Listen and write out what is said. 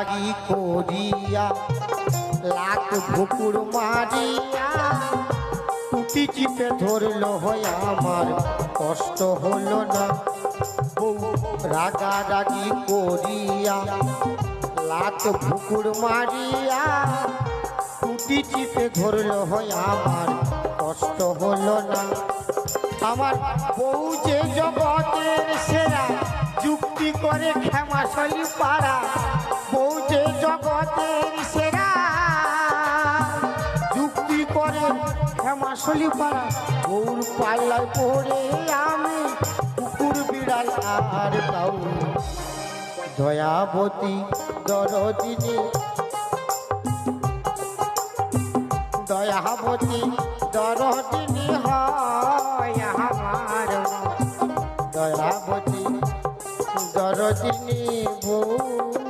রাগি করিয়া লাখ ভুকুর মারিয়া, টুটি চিপে ধরলো হয় আমার, কষ্ট হলো না। বউ রাগা রাগি করিয়া, লাখ ভুকুর মারিয়া, টুটি চিপে ধরলো হয় আমার, কষ্ট হলো না। আমার বউ যে জগতের সেরা, যুক্তি করে ক্ষমাশালী পাড়া। করে? ক্ষমাশালী পাড়া। বউর পাল্লায় পড়ে আমি, কুকুর বিড়াল আর কাউ দয়াবতী দরদিনী। দয়াবতী দরদিনী হয় আমার দয়াবতী দরদিনী বউ।